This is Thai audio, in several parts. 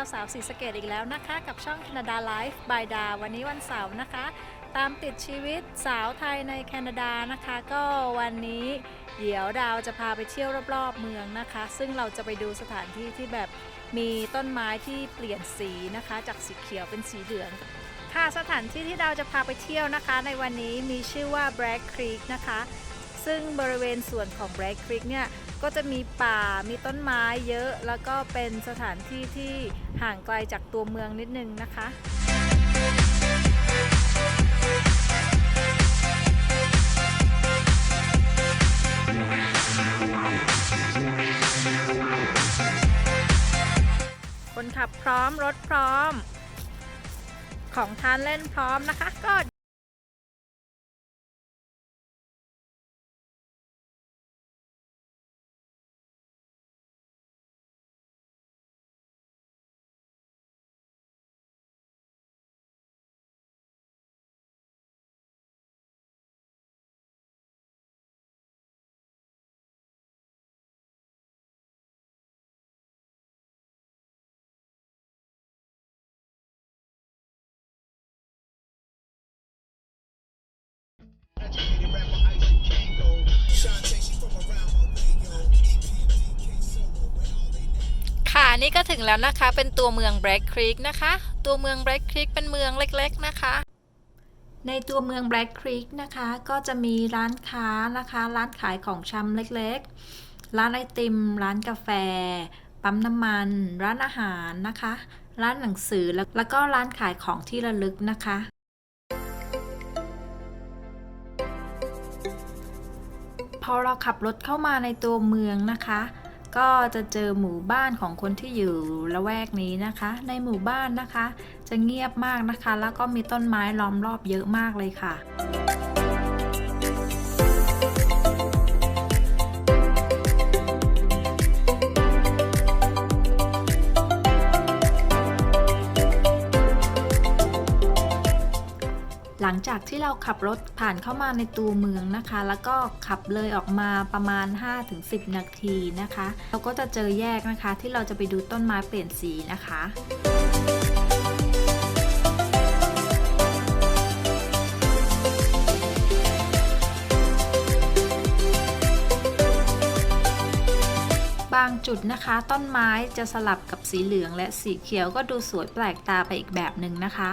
าวสาวสีสะเกตอีกแล้วนะคะ กับช่อง Canada Life by ดาวันนี้วันเสาร์นะคะ ตามติดชีวิตสาวไทยในแคนาดานะคะ ก็วันนี้เดี๋ยวดาวจะพาไปเที่ยวรอบๆเมืองนะคะ ซึ่งเราจะไปดูสถานที่ที่แบบมีต้นไม้ที่เปลี่ยนสีนะคะ จากสีเขียวเป็นสีเหลืองค่ะสถานที่ที่ดาวจะพาไปเที่ยวนะคะ ในวันนี้มีชื่อว่า Black Creek นะคะ ซึ่งบริเวณส่วนของ Black Creek เนี่ยก็จะมีป่ามีต้นไม้เยอะ แล้วก็เป็นสถานที่ที่ห่างไกลจากตัวเมืองนิดนึงนะคะคนขับพร้อมรถพร้อม ของทานเล่นพร้อมนะคะ ก็ นี่ก็ถึงแล้วนะคะ เป็นตัวเมือง Black Creek นะคะ ตัวเมือง Black Creek เป็นเมืองเล็กๆนะคะ ในตัวเมือง Black Creek นะคะ ก็จะมีร้านค้านะคะ ร้านขายของชำเล็กๆ ร้านไอติม ร้านกาแฟ ปั๊มน้ำมัน ร้านอาหารนะคะ ร้านหนังสือแล้วแล้วก็ร้านขายของที่ระลึกนะคะพอเราขับรถเข้ามาในตัวเมืองนะคะ ก็จะเจอหมู่บ้านของคนที่อยู่ละแวกนี้นะคะ ในหมู่บ้านนะคะ จะเงียบมากนะคะ แล้วก็มีต้นไม้ล้อมรอบเยอะมากเลยค่ะ จากที่เราขับรถผ่านเข้ามาในตัวเมืองนะคะ แล้วก็ขับเลยออกมาประมาณ 5-10 นาทีนะคะ เราก็จะเจอแยกนะคะ ที่เราจะไปดูต้นไม้เปลี่ยนสีนะคะบางจุดนะคะ ต้นไม้จะสลับกับสีเหลืองและสีเขียวก็ดูสวยแปลกตาไปอีกแบบหนึ่งนะคะ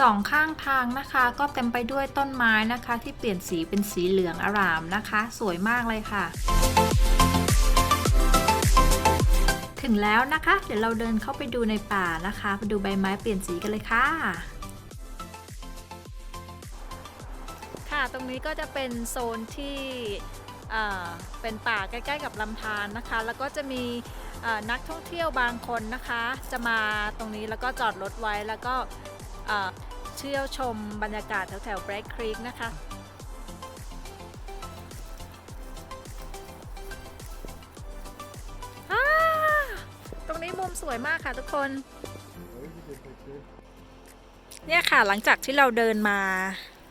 สองข้างทางนะคะก็เต็มไปด้วยต้นไม้นะคะ ที่เปลี่ยนสีเป็นสีเหลืองอร่ามนะคะ สวยมากเลยค่ะ ถึงแล้วนะคะ เดี๋ยวเราเดินเข้าไปดูในป่านะคะไปดูใบไม้เปลี่ยนสีกันเลยค่ะค่ะตรงนี้ก็จะเป็นโซนที่เป็นป่าใกล้ๆกับลำธารนะคะ แล้วก็จะมีนักท่องเที่ยวบางคนนะคะ จะมาตรงนี้แล้วก็จอดรถไว้แล้วก็ เอ่อเที่ยวชมบรรยากาศแถวๆ Black Creek นะคะ ตรงนี้มุมสวยมากค่ะทุกคน เนี่ยค่ะหลังจากที่เราเดินมา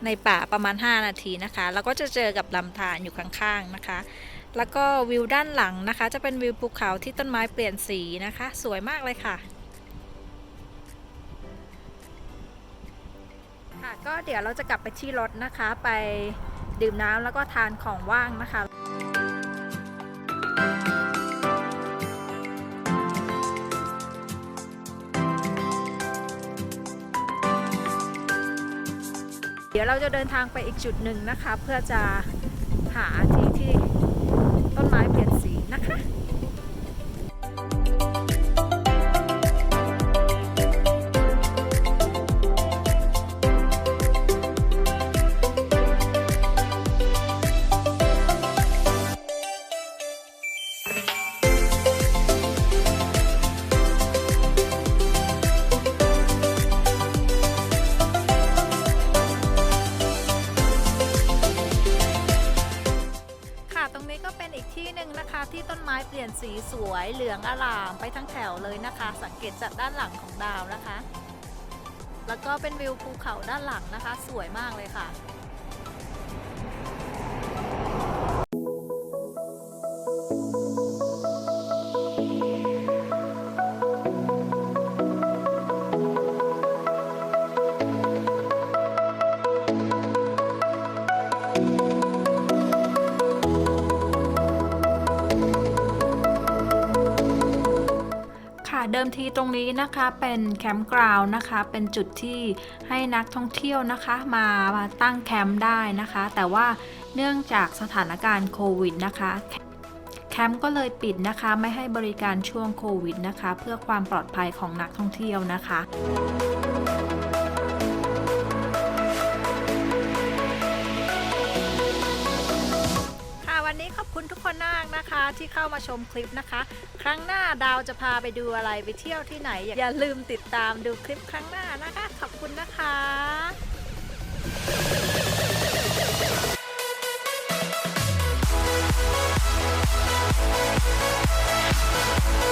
ในป่าประมาณ 5 นาทีนะคะ แล้วก็จะเจอกับลำธารอยู่ข้างๆนะคะ แล้วก็วิวด้านหลังนะคะ จะเป็นวิวภูเขาที่ต้นไม้เปลี่ยนสีนะคะ สวยมากเลยค่ะ ค่ะก็เดี๋ยวเราจะกลับไปที่รถนะคะ ไปดื่มน้ำแล้วก็ทานของว่างนะคะเดี๋ยวเราจะเดินทางไปอีกจุดหนึ่งนะคะ เพื่อจะหาที่ที่ต้นไม้เปลี่ยนสีนะคะค่ะ นึ่งนะคะที่ต้นไม้เปลี่ยนสีสวยเหลืองอร่ามไปทั้งแถวเลยนะคะ สังเกตจากด้านหลังของดาวนะคะ แล้วก็เป็นวิวภูเขาด้านหลังนะคะ สวยมากเลยค่ะค่ะ เดิมทีตรงนี้นะคะเป็นแคมป์กราวนะคะ เป็นจุดที่ให้นักท่องเที่ยวนะคะมามาตั้งแคมป์ได้นะคะ แต่ว่าเนื่องจากสถานการณ์โควิดนะคะแคมป์ก็เลยปิดนะคะไม่ให้บริการช่วงโควิดนะคะ เพื่อความปลอดภัยของนักท่องเที่ยวนะคะ เข้ามาชมคลิปนะคะ ครั้งหน้าดาวจะพาไปดูอะไรไปเที่ยวที่ไหน อย่าลืมติดตามดูคลิปครั้งหน้านะคะ ขอบคุณนะคะ「